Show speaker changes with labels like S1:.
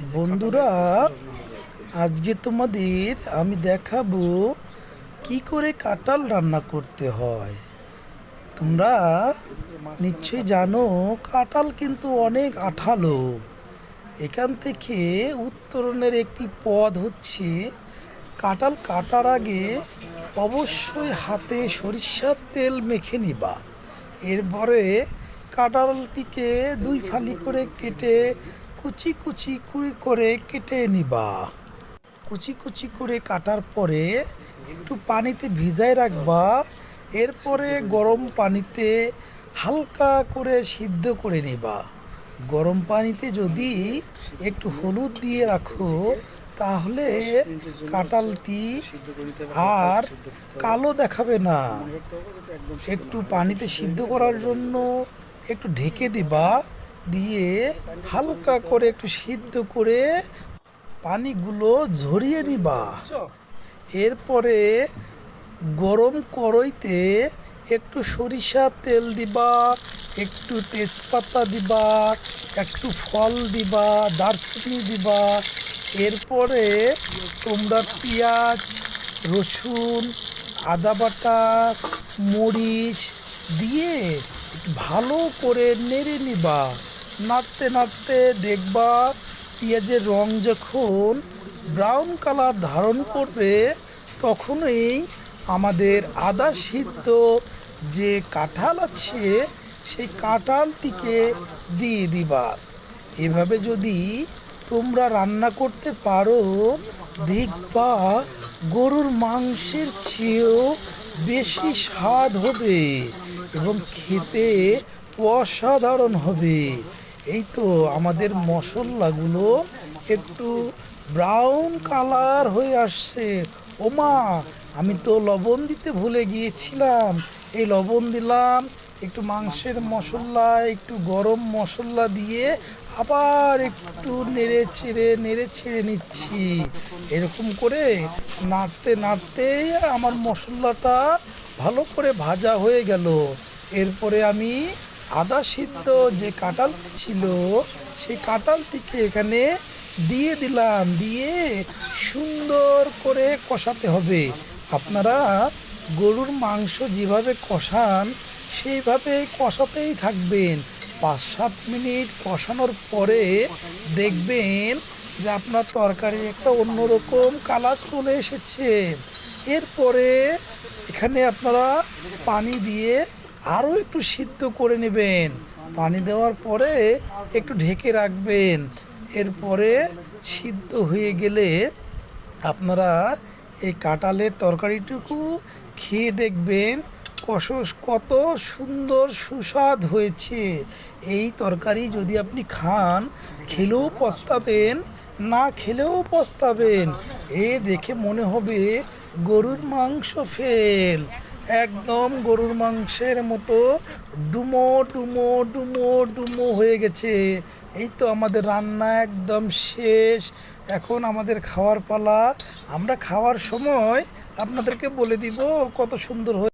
S1: বন্ধুরা, আজকে তোমাদের আমি দেখাবো কি করে কাঁঠাল রান্না করতে হয়। তোমরা নিশ্চয়ই জানো, কাঁঠাল কিন্তু অনেক আঠালো। এখান থেকে উত্তরণের একটি পদ হচ্ছে, কাঁঠাল কাটার আগে অবশ্যই হাতে সরিষার তেল মেখে নিবা। এরপরে কাঁঠালটিকে দুই ফালি করে কেটে কুচি কুচি কুড়ি করে কেটে নিবা। কুচি কুচি করে কাটার পরে একটু পানিতে ভিজায় রাখবা। এরপরে গরম পানিতে হালকা করে সিদ্ধ করে নিবা। গরম পানিতে যদি একটু হলুদ দিয়ে রাখো, তাহলে কাঁঠালটি আর কালো দেখাবে না। একটু পানিতে সিদ্ধ করার জন্য একটু ঢেকে দিবা। দিয়ে হালকা করে একটু সিদ্ধ করে পানিগুলো ঝরিয়ে নিবা। এরপরে গরম কড়ইতে একটু সরিষা তেল দিবা, একটু তেজপাতা দিবা, একটু ফল দিবা, দারচিনি দিবা। এরপরে তোমরা পেঁয়াজ, রসুন, আদা বাটা, মরিচ দিয়ে ভালো করে নেড়ে নিবা। নাড়তে নাড়তে দেখবা পেঁয়াজের রং যখন ব্রাউন কালার ধারণ করবে, তখনই আমাদের আদা সিদ্ধ যে কাঁঠাল আছে, সেই কাঁঠালটিকে দিয়ে দিবা। এভাবে যদি তোমরা রান্না করতে পারো, দেখবা গরুর মাংসের চেয়েও বেশি স্বাদ হবে এবং খেতে অসাধারণ হবে। এই তো আমাদের মশলাগুলো একটু ব্রাউন কালার হয়ে আসছে। ওমা, আমি তো লবণ দিতে ভুলে গিয়েছিলাম। এই লবণ দিলাম, একটু মাংসের মশলা, একটু গরম মশলা দিয়ে আবার একটু নেড়ে চেড়ে, নেড়ে ছেড়ে নিচ্ছি। এরকম করে নাড়তে নাড়তে আমার মশলাটা ভালো করে ভাজা হয়ে গেল। এরপরে আমি আদা সিদ্ধ যে কাঁঠাল ছিল, সেই কাঁঠালটিকে এখানে দিয়ে দিলাম। দিয়ে সুন্দর করে কষাতে হবে। আপনারা গরুর মাংস যেভাবে কষান, সেইভাবে কষাতেই থাকবেন। পাঁচ সাত মিনিট কষানোর পরে দেখবেন যে আপনার তরকারি একটা অন্যরকম কালার চলে এসেছে। এরপরে এখানে আপনারা পানি দিয়ে আরও একটু সিদ্ধ করে নেবেন। পানি দেওয়ার পরে একটু ঢেকে রাখবেন। এরপরে সিদ্ধ হয়ে গেলে আপনারা এই কাঁঠালের তরকারিটুকু খেয়ে দেখবেন কত সুন্দর সুস্বাদ হয়েছে। এই তরকারি যদি আপনি খান, খেলেও পস্তাবেন, না খেলেও পস্তাবেন, এ দেখে মনে হবে গরুর মাংস ফেল। একদম গরুর মাংসের মতো ডুমো ডুমো ডুমো ডুমো হয়ে গেছে। এই তো আমাদের রান্না একদম শেষ। এখন আমাদের খাওয়ার পালা। আমরা খাওয়ার সময় আপনাদেরকে বলে দিব কত সুন্দর হয়ে